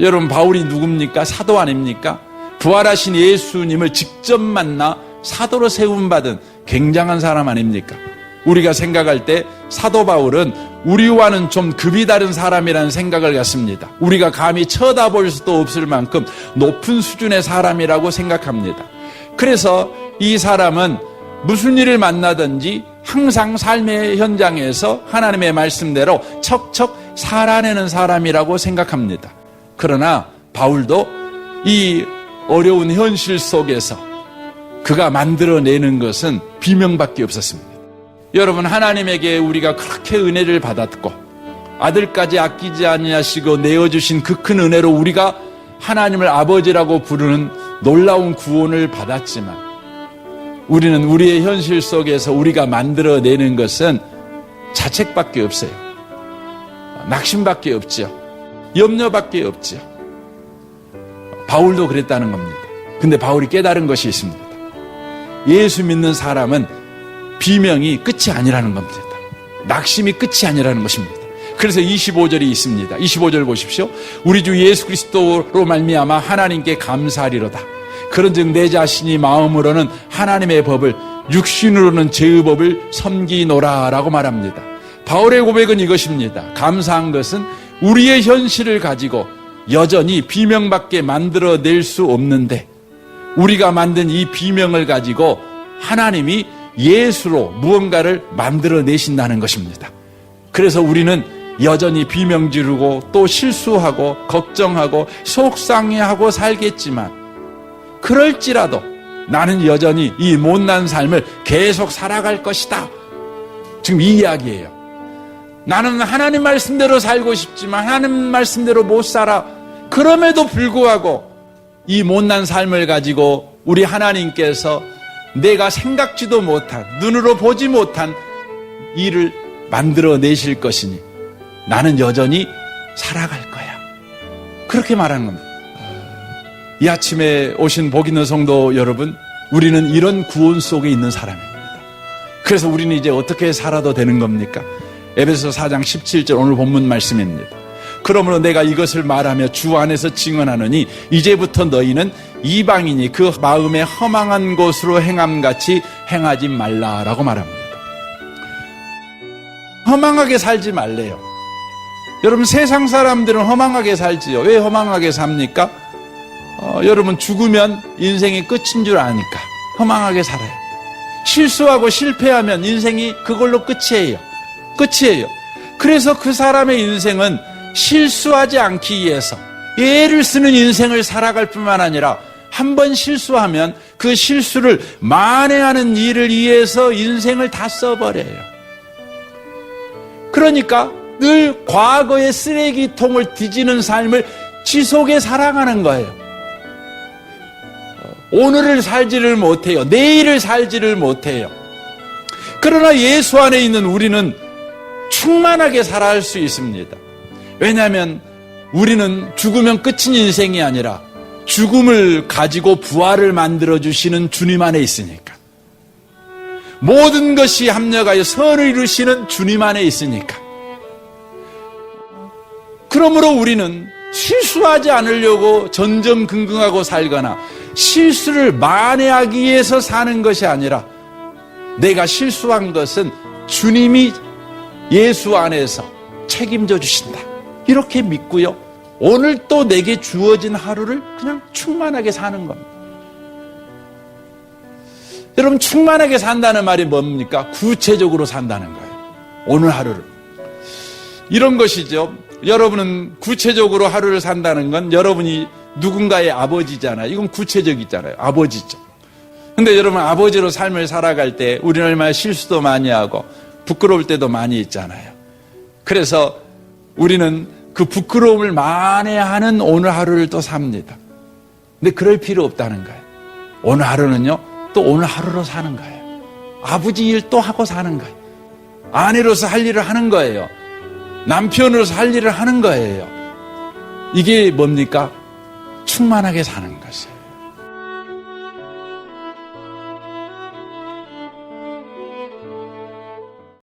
여러분 바울이 누굽니까? 사도 아닙니까? 부활하신 예수님을 직접 만나 사도로 세움 받은 굉장한 사람 아닙니까? 우리가 생각할 때 사도 바울은 우리와는 좀 급이 다른 사람이라는 생각을 갖습니다. 우리가 감히 쳐다볼 수도 없을 만큼 높은 수준의 사람이라고 생각합니다. 그래서 이 사람은 무슨 일을 만나든지 항상 삶의 현장에서 하나님의 말씀대로 척척 살아내는 사람이라고 생각합니다. 그러나 바울도 이 어려운 현실 속에서 그가 만들어내는 것은 비명밖에 없었습니다. 여러분 하나님에게 우리가 그렇게 은혜를 받았고 아들까지 아끼지 아니하시고 내어 주신 그 큰 은혜로 우리가 하나님을 아버지라고 부르는 놀라운 구원을 받았지만 우리는 우리의 현실 속에서 우리가 만들어내는 것은 자책밖에 없어요. 낙심밖에 없죠. 염려밖에 없죠. 바울도 그랬다는 겁니다. 근데 바울이 깨달은 것이 있습니다. 예수 믿는 사람은 비명이 끝이 아니라는 겁니다. 낙심이 끝이 아니라는 것입니다. 그래서 25절이 있습니다. 25절 보십시오. 우리 주 예수 그리스도로 말미암아 하나님께 감사하리로다. 그런즉 내 자신이 마음으로는 하나님의 법을 육신으로는 죄의 법을 섬기노라라고 말합니다. 바울의 고백은 이것입니다. 감사한 것은 우리의 현실을 가지고 여전히 비명밖에 만들어낼 수 없는데 우리가 만든 이 비명을 가지고 하나님이 예수로 무언가를 만들어내신다는 것입니다. 그래서 우리는 여전히 비명 지르고 또 실수하고 걱정하고 속상해하고 살겠지만 그럴지라도 나는 여전히 이 못난 삶을 계속 살아갈 것이다. 지금 이 이야기예요. 나는 하나님 말씀대로 살고 싶지만 하나님 말씀대로 못 살아. 그럼에도 불구하고 이 못난 삶을 가지고 우리 하나님께서 내가 생각지도 못한, 눈으로 보지 못한 일을 만들어 내실 것이니 나는 여전히 살아갈 거야. 그렇게 말하는 겁니다. 이 아침에 오신 복 있는 성도 여러분, 우리는 이런 구원 속에 있는 사람입니다. 그래서 우리는 이제 어떻게 살아도 되는 겁니까? 에베소 4장 17절 오늘 본문 말씀입니다. 그러므로 내가 이것을 말하며 주 안에서 증언하느니 이제부터 너희는 이방인이 그 마음에 허망한 곳으로 행함같이 행하지 말라라고 말합니다. 허망하게 살지 말래요. 여러분 세상 사람들은 허망하게 살지요. 왜 허망하게 삽니까? 어, 여러분 죽으면 인생이 끝인 줄 아니까 허망하게 살아요. 실수하고 실패하면 인생이 그걸로 끝이에요. 끝이에요. 그래서 그 사람의 인생은 실수하지 않기 위해서 예를 쓰는 인생을 살아갈 뿐만 아니라 한 번 실수하면 그 실수를 만회하는 일을 위해서 인생을 다 써버려요. 그러니까 늘 과거의 쓰레기통을 뒤지는 삶을 지속해 살아가는 거예요. 오늘을 살지를 못해요. 내일을 살지를 못해요. 그러나 예수 안에 있는 우리는 충만하게 살아갈 수 있습니다. 왜냐하면 우리는 죽으면 끝인 인생이 아니라 죽음을 가지고 부활을 만들어 주시는 주님 안에 있으니까. 모든 것이 합력하여 선을 이루시는 주님 안에 있으니까. 그러므로 우리는 실수하지 않으려고 전전긍긍하고 살거나 실수를 만회하기 위해서 사는 것이 아니라 내가 실수한 것은 주님이 예수 안에서 책임져 주신다. 이렇게 믿고요. 오늘 또 내게 주어진 하루를 그냥 충만하게 사는 겁니다. 여러분, 충만하게 산다는 말이 뭡니까? 구체적으로 산다는 거예요. 오늘 하루를. 이런 것이죠. 여러분은 구체적으로 하루를 산다는 건 여러분이 누군가의 아버지잖아요. 이건 구체적이잖아요. 아버지죠. 근데 여러분, 아버지로 삶을 살아갈 때 우리는 얼마나 실수도 많이 하고 부끄러울 때도 많이 있잖아요. 그래서 우리는 그 부끄러움을 만회하는 오늘 하루를 또 삽니다. 근데 그럴 필요 없다는 거예요. 오늘 하루는요, 또 오늘 하루로 사는 거예요. 아버지 일 또 하고 사는 거예요. 아내로서 할 일을 하는 거예요. 남편으로서 할 일을 하는 거예요. 이게 뭡니까? 충만하게 사는 것이에요.